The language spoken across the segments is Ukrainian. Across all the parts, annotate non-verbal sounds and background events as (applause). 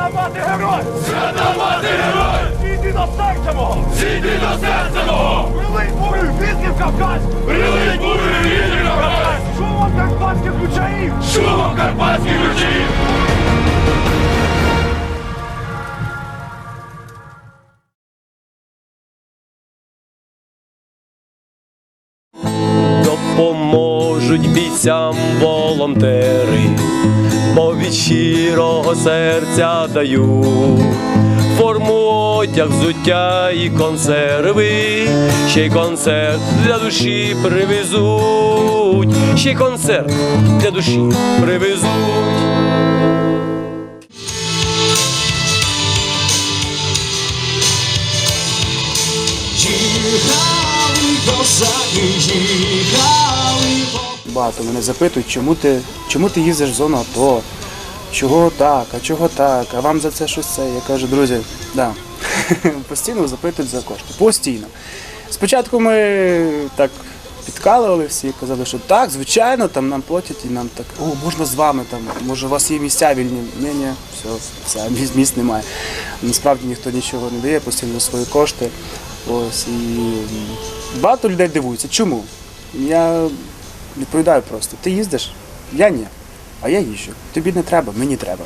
Свята мати герой! Свята мати герой! Зійди до серця мого! Зійди до серця мого! Прилить бурю вітрів Кавказ! Прилить бурю вітрів Кавказ! Шумом карпатських ключаїв! Шумом карпатських ключаїв! Допоможуть бійцям волонтери, бо від щирого серця даю форму одяг, взуття і консерви, ще й концерт для душі привезуть, ще й концерт для душі привезуть. Їхали козаки, їхали Багато мене запитують, чому ти, чому ти їздиш в зону АТО? Чого так, а чого так, а вам за це щось це? Я кажу, друзі, да. (laughs) постійно запитують за кошти. Постійно. Спочатку ми так підкалували всі, казали, що так, звичайно, там нам платять і нам так, о, можна з вами там, може у вас є місця вільні. Ні, ні, все, все, місць немає. Насправді ніхто нічого не дає, постійно свої кошти. Ось і багато людей дивуються. Чому? Я відповідаю просто: ти їздиш? Я ні. А я їжджу. Тобі не треба, мені треба.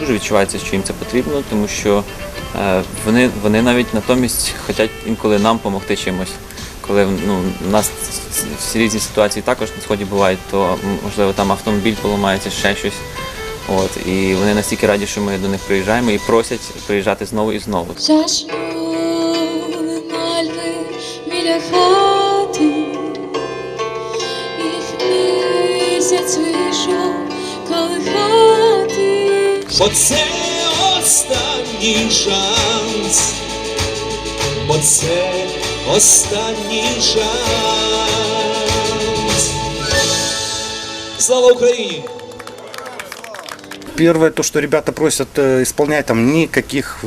Дуже відчувається, що їм це потрібно, тому що е, вони, вони навіть натомість хочуть інколи нам допомогти чимось. Коли ну, у нас всі різні ситуації також на сході бувають, то можливо там автомобіль поламається, ще щось. От, і вони настільки раді, що ми до них приїжджаємо і просять приїжджати знову і знову. Їх місяць вийшов колихати. Бо останній шанс, бо це останній шанс. Слава Україні! Первое, то, что ребята просят э, исполнять, там никаких э,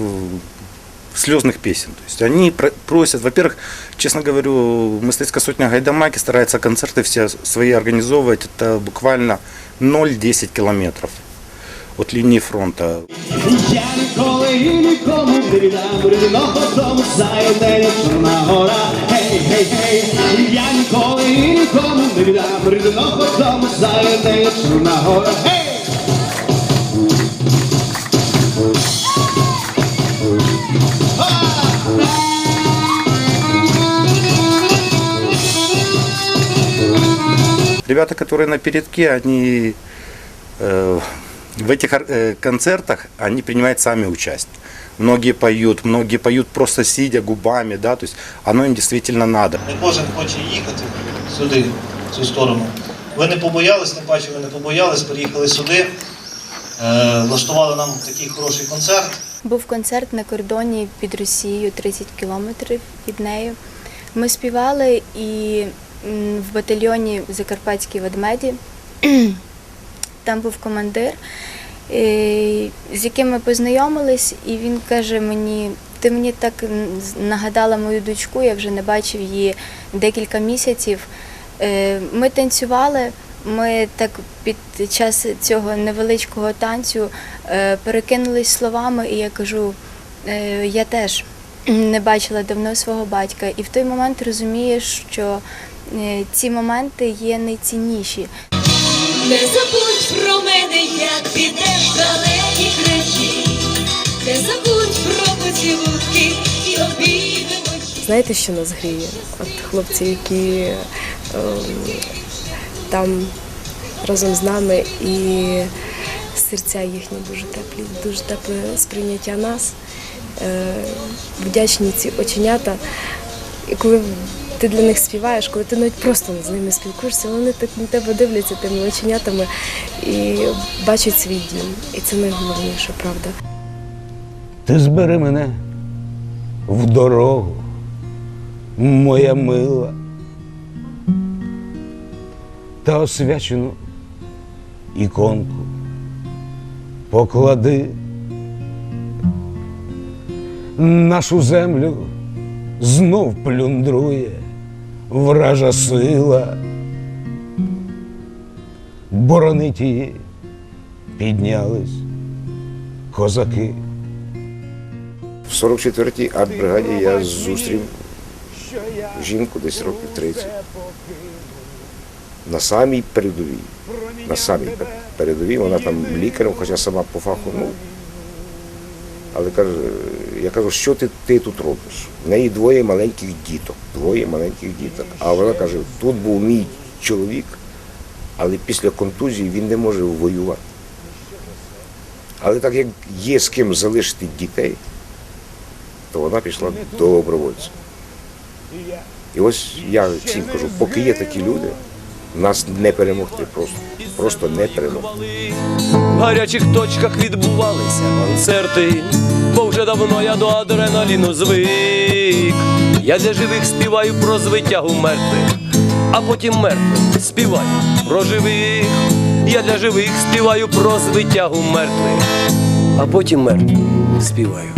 слезных песен. То есть они про- просят, во-первых, честно говорю, Мистецкая сотня Гайдамаки старается концерты все свои организовывать. Это буквально 0-10 километров от линии фронта. Я ніколи і нікому не віддам рідного дому зайде Чорна гора, гей, гей, гей. Я ніколи і нікому не віддам рідного дому зайде Чорна гора, гей. Ребята, которые на передке, они э, в этих э, концертах они принимают сами участие. Многие поют, многие поют просто сидя губами, да, то есть оно им действительно надо. Не кожен хоче їхати сюди, в цю сторону. Ви не побоялись, тим паче ви не побоялись, приїхали сюди, е, влаштували нам такий хороший концерт. Був концерт на кордоні під Росією, 30 кілометрів від нею. Ми співали і м, в батальйоні Закарпатські ведмеді. (clears throat) Там був командир, е, з яким ми познайомились, і він каже мені: ти мені так нагадала мою дочку, я вже не бачив її декілька місяців. Е, Ми танцювали. Ми так під час цього невеличкого танцю е, перекинулись словами, і я кажу, я теж не бачила давно свого батька. І в той момент розумієш, що е, ці моменти є найцінніші. Не забудь про мене, як підеш в далекі краї. Не забудь про поцілунки і обіймемо. Знаєте, що нас гріє? От хлопці, які ем, там разом з нами, і серця їхні дуже теплі, дуже тепле сприйняття нас. Е, вдячні ці оченята. І коли ти для них співаєш, коли ти навіть просто з ними спілкуєшся, вони так на тебе дивляться тими оченятами і бачать свій дім. І це найголовніше, правда. Ти збери мене в дорогу, моя мила, та освячену іконку поклади. Нашу землю знов плюндрує вража сила. боронить її, піднялись козаки. В 44-й артбригаді я зустрів жінку десь років 30. На самій передовій. На самій передовій, вона там лікарем, хоча сама по фаху, ну. Але каже, я кажу, що ти, ти тут робиш? В неї двоє маленьких діток, двоє маленьких діток. А вона каже, тут був мій чоловік, але після контузії він не може воювати. Але так як є з ким залишити дітей, то вона пішла до добровольця. І ось я всім кажу, поки є такі люди, нас не перемогти просто. Просто не перемогти. В гарячих точках відбувалися концерти, бо вже давно я до адреналіну звик. Я для живих співаю про звитягу мертвих, а потім мертвих співаю про живих. Я для живих співаю про звитягу мертвих, а потім мертвих співаю